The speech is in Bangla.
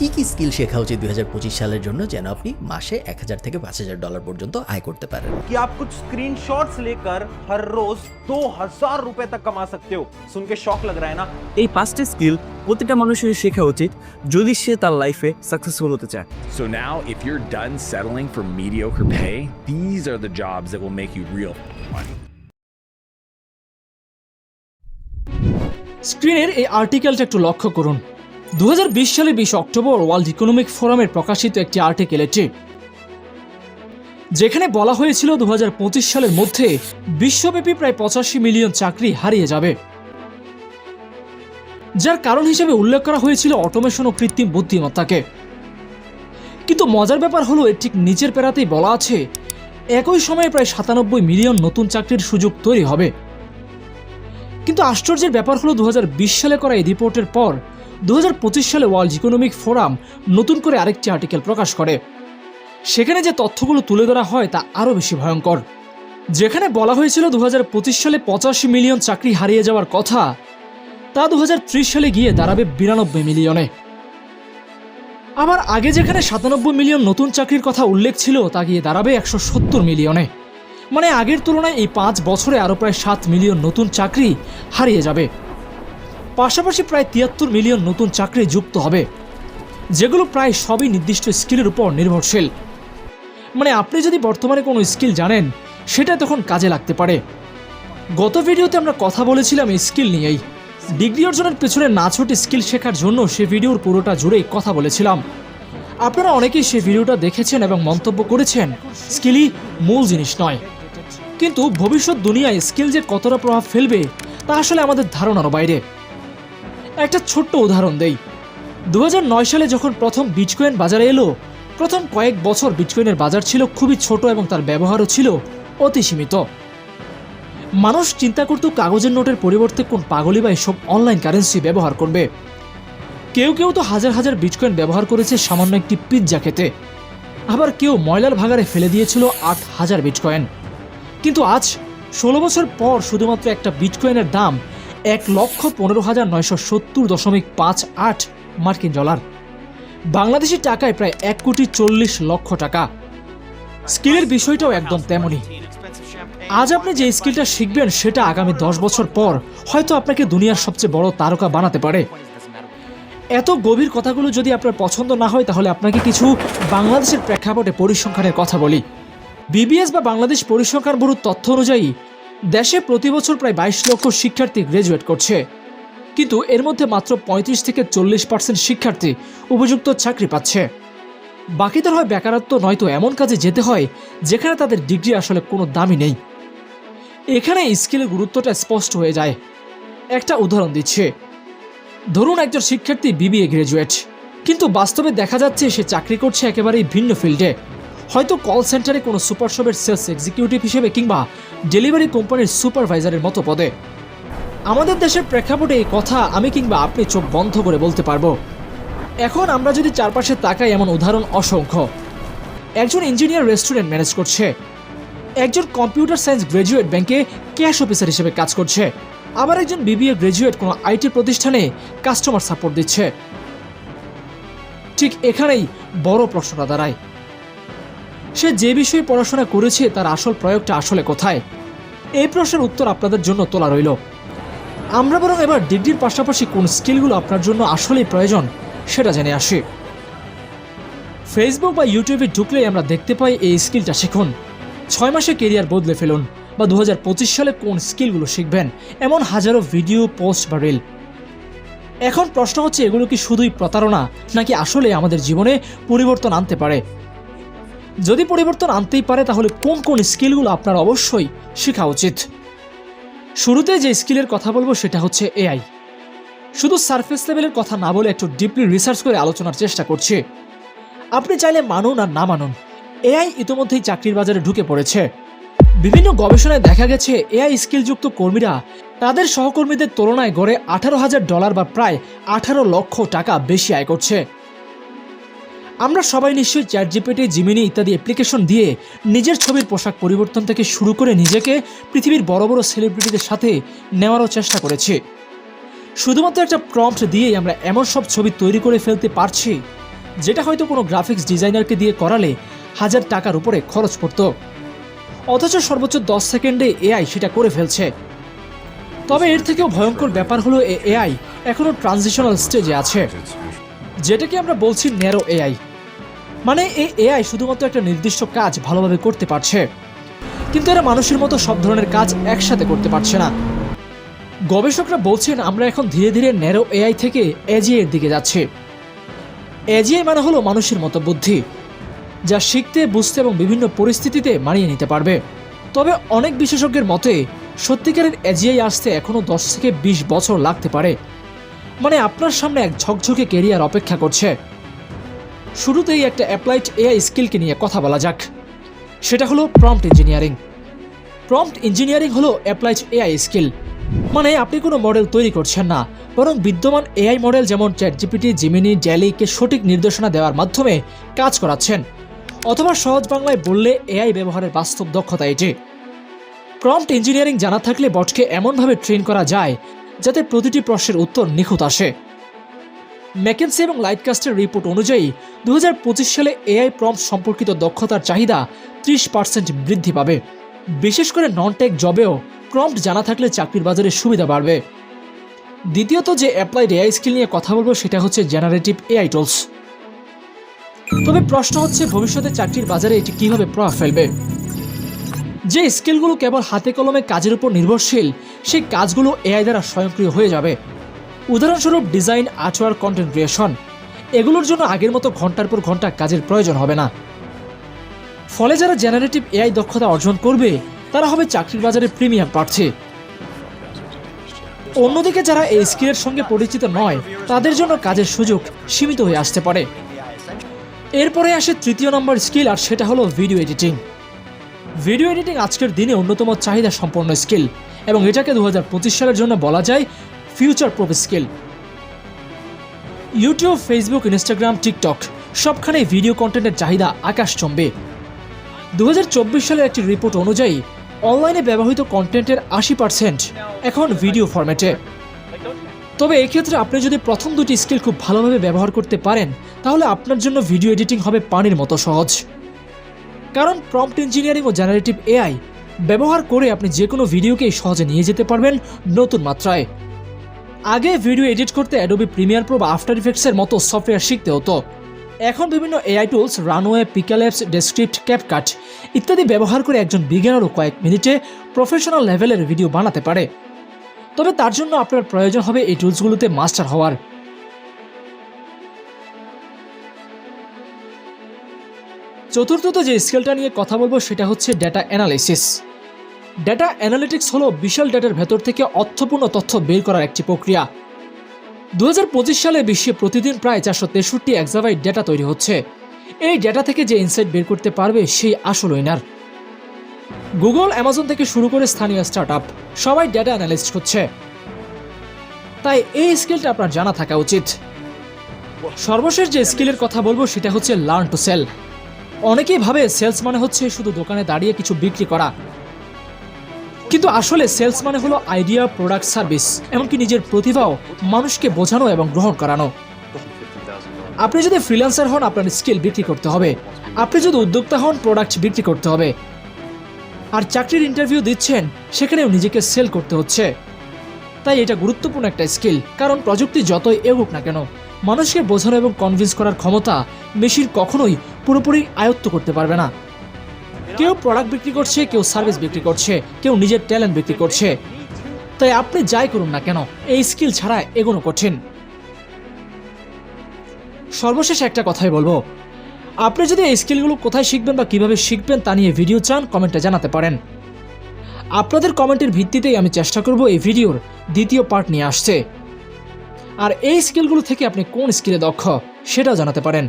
কি কি স্কিল শেখা উচিত দুই সালের জন্য যেন আপনি মাসে এক হাজার থেকে পাঁচ হাজার ডলার পর্যন্ত আয় করতে পারেন कि आप कुछ स्क्रीनशॉट्स लेकर हर रोज दो हजार रुपए तक कमा सकते हो सुन के शौक लग रहा है ना এই পাঁচটা স্কিল প্রতিটা মানুষের শেখা উচিত যদি সে তার লাইফে সাকসেসফুল হতে চায় So now, if you're done settling for mediocre pay, these are the jobs that will make you real money. স্ক্রিনের এই আর্টিকেলটা একটু লক্ষ্য করুন দু হাজার বিশ সালে বিশ অক্টোবর ওয়ার্ল্ড ইকোনমিক ফোরামের প্রকাশিত একটি আর্টিকেল এটি যেখানে বলা হয়েছিল দুহাজার পঁচিশ সালের মধ্যে বিশ্বব্যাপী প্রায় পঁচাশি মিলিয়ন চাকরি হারিয়ে যাবে। যার কারণ হিসেবে উল্লেখ করা হয়েছিল অটোমেশন ও কৃত্রিম বুদ্ধিমত্তাকে। কিন্তু মজার ব্যাপার হলো, এর ঠিক নিচের পেরাতেই বলা আছে, একই সময়ে প্রায় সাতানব্বই মিলিয়ন নতুন চাকরির সুযোগ তৈরি হবে। কিন্তু আশ্চর্যের ব্যাপার হলো দু হাজার বিশ সালে করা এই রিপোর্টের পর দু হাজার পঁচিশ সালে ওয়ার্ল্ড ইকোনমিক ফোরাম নতুন করে আরেকটি আর্টিকেল প্রকাশ করে। সেখানে যে তথ্যগুলো তুলে ধরা হয় তা আরও বেশি ভয়ঙ্কর। যেখানে বলা হয়েছিল দু হাজার পঁচিশ সালে পঁচাশি মিলিয়ন চাকরি হারিয়ে যাওয়ার কথা, তা দু হাজার ত্রিশ সালে গিয়ে দাঁড়াবে বিরানব্বই মিলিয়নে। আবার আগে যেখানে সাতানব্বই মিলিয়ন নতুন চাকরির কথা উল্লেখ ছিল, তা গিয়ে দাঁড়াবে একশো সত্তর মিলিয়নে। মানে আগের তুলনায় এই পাঁচ বছরে আরও প্রায় সাত মিলিয়ন নতুন চাকরি হারিয়ে যাবে। পাশাপাশি প্রায় তিয়াত্তর মিলিয়ন নতুন চাকরি যুক্ত হবে, যেগুলো প্রায় সবই নির্দিষ্ট স্কিলের উপর নির্ভরশীল। মানে আপনি যদি বর্তমানে কোনো স্কিল জানেন, সেটা তখন কাজে লাগতে পারে। গত ভিডিওতে আমরা কথা বলেছিলাম স্কিল নিয়েই। ডিগ্রি অর্জনের পেছনে না ছোটে স্কিল শেখার জন্য সে ভিডিওর পুরোটা জুড়েই কথা বলেছিলাম। আপনারা অনেকেই সেই ভিডিওটা দেখেছেন এবং মন্তব্য করেছেন, স্কিলই মূল জিনিস নয়। কিন্তু ভবিষ্যৎ দুনিয়ায় স্কিল যে কতটা প্রভাব ফেলবে, তা আসলে আমাদের ধারণার বাইরে। একটা ছোট্ট উদাহরণ দেই। দু হাজার নয় সালে যখন প্রথম বিটকয়েন বাজারে এলো, প্রথম কয়েক বছর বিটকয়েনের বাজার ছিল খুবই ছোট এবং তার ব্যবহারও ছিল অতি সীমিত। মানুষ চিন্তা করত কাগজের নোটের পরিবর্তে কোন পাগলি বা এসব অনলাইন কারেন্সি ব্যবহার করবে। কেউ কেউ তো হাজার হাজার বিটকয়েন ব্যবহার করেছে সামান্য একটি পিৎজা খেতে। আবার কেউ ময়লার ভাগারে ফেলে দিয়েছিল আট হাজার বিটকয়েন। কিন্তু আজ, ষোলো বছর পর শুধুমাত্র একটা বিটকয়েনের দাম এক লক্ষ পনেরো হাজার নয়শো সত্তর দশমিক পাঁচ আট মার্কিন ডলার। বাংলাদেশি টাকায় প্রায় এক কোটি চল্লিশ লক্ষ টাকা। স্কিলের বিষয়টাও একদম তেমনই। আজ আপনি যে স্কিলটা শিখবেন সেটা আগামী দশ বছর পর হয়তো আপনাকে দুনিয়ার সবচেয়ে বড় তারকা বানাতে পারে। এত গভীর কথাগুলো যদি আপনার পছন্দ না হয়, তাহলে আপনাকে কিছু বাংলাদেশের প্রেক্ষাপটে পরিসংখ্যানের কথা বলি। বিবিএস বা বাংলাদেশ পরিসংখ্যান ব্যুরোর তথ্য অনুযায়ী দেশে প্রতি বছর প্রায় বাইশ লক্ষ শিক্ষার্থী গ্রাজুয়েট করছে। কিন্তু এর মধ্যে মাত্র পঁয়ত্রিশ থেকে চল্লিশ পার্সেন্ট শিক্ষার্থী উপযুক্ত চাকরি পাচ্ছে। বাকিদের হয় বেকারত্ব, নয়তো এমন কাজে যেতে হয় যেখানে তাদের ডিগ্রি আসলে কোনো দামই নেই। এখানে স্কিলের গুরুত্বটা স্পষ্ট হয়ে যায়। একটা উদাহরণ দিচ্ছে। ধরুন একজন শিক্ষার্থী বিবিএ গ্রাজুয়েট কিন্তু বাস্তবে দেখা যাচ্ছে সে চাকরি করছে একেবারেই ভিন্ন ফিল্ডে হয়তো কল সেন্টারে কোনো সুপার শপের সেলস এক্সিকিউটিভ হিসেবে কিংবা ডেলিভারি কোম্পানির সুপারভাইজারের মতো পদে। আমাদের দেশের প্রেক্ষাপটে এই কথা আমি কিংবা আপনি চোখ বন্ধ করে বলতে পারব। এখন আমরা যদি চারপাশে তাকাই এমন উদাহরণ অসংখ্য। একজন ইঞ্জিনিয়ার রেস্টুরেন্ট ম্যানেজ করছে। একজন কম্পিউটার সায়েন্স গ্রাজুয়েট ব্যাংকে ক্যাশ অফিসার হিসেবে কাজ করছে। আবার একজন বিবিএ গ্রাজুয়েট কোনো আইটি প্রতিষ্ঠানে কাস্টমার সাপোর্ট দিচ্ছে। ঠিক এখানেই বড় প্রশ্নটা দাঁড়ায়। সে যে বিষয়ে পড়াশোনা করেছে, তার আসল প্রয়োগটা আসলে কোথায়? এই প্রশ্নের উত্তর আপনাদের জন্য তোলা রইল। আমরা বরং এবার ডিগ্রির পাশাপাশি কোন স্কিলগুলো আপনার জন্য আসলেই প্রয়োজন, সেটা জেনে আসি। ফেসবুক বা ইউটিউবে ঢুকলেই আমরা দেখতে পাই এই স্কিলটা শিখুন। ছয় মাসে কেরিয়ার বদলে ফেলুন বা দু হাজার পঁচিশ সালে কোন স্কিলগুলো শিখবেন, এমন হাজারো ভিডিও, পোস্ট বা রিল। এখন প্রশ্ন হচ্ছে, এগুলো কি শুধুই প্রতারণা, নাকি আসলে আমাদের জীবনে পরিবর্তন আনতে পারে? যদি পরিবর্তন আনতেই পারে, তাহলে কোন কোন স্কিলগুলো আপনার অবশ্যই শেখা উচিত? শুরুতে যে স্কিলের কথা বলব, সেটা হচ্ছে এআই শুধু সারফেস লেভেলের কথা না বলে একটু ডিপলি রিসার্চ করে আলোচনার চেষ্টা করছি। আপনি চাইলে মানুন আর না মানুন। এআই ইতোমধ্যেই চাকরির বাজারে ঢুকে পড়েছে। বিভিন্ন গবেষণায় দেখা গেছে এআই স্কিলযুক্ত কর্মীরা তাদের সহকর্মীদের তুলনায় গড়ে আঠারো হাজার ডলার বা প্রায় আঠারো লক্ষ টাকা বেশি আয় করছে। আমরা সবাই নিশ্চয়ই চ্যাট জিপিটি জিমিনি ইত্যাদি অ্যাপ্লিকেশন দিয়ে নিজের ছবির পোশাক পরিবর্তন থেকে শুরু করে নিজেকে পৃথিবীর বড় বড় সেলিব্রিটিদের সাথে নেওয়ারও চেষ্টা করেছি। শুধুমাত্র একটা প্রম্পট দিয়েই আমরা এমন সব ছবি তৈরি করে ফেলতে পারছি, যেটা হয়তো কোনো গ্রাফিক্স ডিজাইনারকে দিয়ে করালে হাজার টাকার উপরে খরচ পড়তো। অথচ সর্বোচ্চ দশ সেকেন্ডে এআই সেটা করে ফেলছে। তবে এর থেকেও ভয়ঙ্কর ব্যাপার হলো এআই এখনও ট্রানজিশনাল স্টেজে আছে, যেটাকে আমরা বলছি ন্যারো এআই মানে এই এআই শুধুমাত্র একটা নির্দিষ্ট কাজ ভালোভাবে করতে পারছে। কিন্তু এরা মানুষের মতো সব ধরনের কাজ একসাথে করতে পারছে না। গবেষকরা বলছেন, আমরা এখন ধীরে ধীরে ন্যারো এআই থেকে এজিআই এর দিকে যাচ্ছি। এজিআই মানে হলো মানুষের মতো বুদ্ধি, যা শিখতে, বুঝতে এবং বিভিন্ন পরিস্থিতিতে মানিয়ে নিতে পারবে। তবে অনেক বিশেষজ্ঞের মতে, সত্যিকারের এজিআই আসতে এখনও দশ থেকে বিশ বছর লাগতে পারে। মানে আপনার সামনে এক ঝকঝকে কেরিয়ার অপেক্ষা করছে। শুরুতেই একটা অ্যাপ্লাইড এআই স্কিলকে নিয়ে কথা বলা যাক। সেটা হলো প্রম্পট ইঞ্জিনিয়ারিং। প্রম্পট ইঞ্জিনিয়ারিং হলো অ্যাপ্লাইড এআই স্কিল। মানে আপনি কোনো মডেল তৈরি করছেন না, বরং বিদ্যমান এআই মডেল যেমন চ্যাট জিপিটি জিমিনি, ড্যালিকে সঠিক নির্দেশনা দেওয়ার মাধ্যমে কাজ করাচ্ছেন, অথবা সহজ বাংলায় বললে এআই ব্যবহারের বাস্তব দক্ষতা এটি। প্রম্পট ইঞ্জিনিয়ারিং জানা থাকলে বটকে এমনভাবে ট্রেন করা যায়, যাতে প্রতিটি প্রশ্নের উত্তর নিখুঁত আসে। ম্যাকেন্সি এবং লাইটকাস্টের রিপোর্ট অনুযায়ী দু হাজার পঁচিশ সালে এআই প্রম্পট সম্পর্কিত দক্ষতার চাহিদা ত্রিশ পার্সেন্ট বৃদ্ধি পাবে। বিশেষ করে নন টেক জবেও প্রম্পট জানা থাকলে চাকরির বাজারে সুবিধা বাড়বে। দ্বিতীয়ত যে অ্যাপ্লাইড এআই স্কিল নিয়ে কথা বলব সেটা হচ্ছে জেনারেটিভ এআই টুলস তবে প্রশ্ন হচ্ছে, ভবিষ্যতে চাকরির বাজারে এটি কীভাবে প্রভাব ফেলবে? যে স্কিলগুলো কেবল হাতে কলমে কাজের উপর নির্ভরশীল, সেই কাজগুলো এআই দ্বারা স্বয়ংক্রিয় হয়ে যাবে। উদাহরণস্বরূপ ডিজাইন আর্টওয়ার কন্টেন্ট ক্রিয়েশন এগুলোর জন্য আগের মতো ঘণ্টার পর ঘণ্টা কাজের প্রয়োজন হবে না। ফলে যারা জেনারেটিভ এআই দক্ষতা অর্জন করবে, তারা হবে চাকরির বাজারে প্রিমিয়াম প্রার্থী। অন্যদিকে যারা এই স্কিলের সঙ্গে পরিচিত নয়, তাদের জন্য কাজের সুযোগ সীমিত হয়ে আসতে পারে। এরপরে আসে তৃতীয় নম্বর স্কিল আর সেটা হলো ভিডিও এডিটিং ভিডিও এডিটিং আজকের দিনে অন্যতম চাহিদা সম্পন্ন স্কিল এবং এটাকে দু হাজার পঁচিশ সালের জন্য বলা যায় future proof skill YouTube Facebook Instagram TikTok সবখানেই ভিডিও কন্টেন্টের চাহিদা আকাশচম্বে দু সালের একটি রিপোর্ট অনুযায়ী অনলাইনে ব্যবহৃত কন্টেন্টের আশি পার্সেন্ট এখন ভিডিও ফরম্যাটে তবে এক্ষেত্রে আপনি যদি প্রথম দুটি স্কিল খুব ভালোভাবে ব্যবহার করতে পারেন, তাহলে আপনার জন্য ভিডিও এডিটিং হবে পানির মতো সহজ। কারণ প্রম্পট ইঞ্জিনিয়ারিং ও জেনারেটিভ এআই ব্যবহার করে আপনি যে কোনো ভিডিওকেই সহজে নিয়ে যেতে পারবেন নতুন মাত্রায়। আগে ভিডিও এডিট করতে অ্যাডোবি প্রিমিয়ার প্রো বা আফটার ইফেক্টসের মতো সফটওয়্যার শিখতে হতো। এখন বিভিন্ন এআই টুলস রানওয়ে পিকালঅ্যাপস ডেসক্রিপ্ট ক্যাপকাট ইত্যাদি ব্যবহার করে একজন বিজ্ঞানেরও কয়েক মিনিটে প্রফেশনাল লেভেলের ভিডিও বানাতে পারে। তবে তার জন্য আপনার প্রয়োজন হবে এই টুলসগুলোতে মাস্টার হওয়ার। চতুর্থত যে স্কিলটা নিয়ে কথা বলব সেটা হচ্ছে ডেটা অ্যানালাইসিস ডেটা অ্যানালিটিক্স হলো বিশাল ডেটার ভেতর থেকে অর্থপূর্ণ তথ্য বের করার একটি প্রক্রিয়া। দু হাজার পঁচিশ সালে বিশ্বে প্রতিদিন প্রায় চারশো তেষট্টি এক্সাবাইট ডেটা তৈরি হচ্ছে। এই ডেটা থেকে যে ইনসাইট বের করতে পারবে সেই আসল উইনার গুগল অ্যামাজন থেকে শুরু করে স্থানীয় স্টার্ট সবাই ডেটা অ্যানালিস্ট হচ্ছে। তাই এই স্কিলটা আপনার জানা থাকা উচিত। সর্বশেষ যে স্কিলের কথা বলব সেটা হচ্ছে লার্ন টু সেল অনেকেই ভাবে সেলস মানে হচ্ছে শুধু দোকানে দাঁড়িয়ে কিছু বিক্রি করা। কিন্তু আসলে সেলস মানে হলো আইডিয়া প্রোডাক্ট সার্ভিস এমনকি নিজের প্রতিভাও মানুষকে বোঝানো এবং গ্রহণ করানো। আপনি যদি ফ্রিল্যান্সার হন, আপনার স্কিল বিক্রি করতে হবে। আপনি যদি উদ্যোক্তা হন প্রোডাক্ট বিক্রি করতে হবে। আর চাকরির ইন্টারভিউ দিচ্ছেন, সেখানেও নিজেকে সেল করতে হচ্ছে। তাই এটা গুরুত্বপূর্ণ একটা স্কিল কারণ প্রযুক্তি যতই এগুক না কেন, মানুষকে বোঝানো এবং কনভিন্স করার ক্ষমতা মেশিন কখনোই পুরোপুরি আয়ত্ত করতে পারবে না। কেউ প্রোডাক্ট বিক্রি করছে, কেউ সার্ভিস বিক্রি করছে, কেউ নিজের ট্যালেন্ট বিক্রি করছে। তাই আপনি যাই করুন না কেন, এই স্কিল ছাড়া এগোনো কঠিন। সর্বশেষ একটা কথাই বলব। আপনি যদি এই স্কিলগুলো কোথায় শিখবেন বা কীভাবে শিখবেন তা নিয়ে ভিডিও চান কমেন্টে জানাতে পারেন। আপনাদের কমেন্টের ভিত্তিতেই আমি চেষ্টা করব এই ভিডিওর দ্বিতীয় পার্ট নিয়ে আসছে আর এই স্কিলগুলো থেকে আপনি কোন স্কিলে দক্ষ, সেটাও জানাতে পারেন।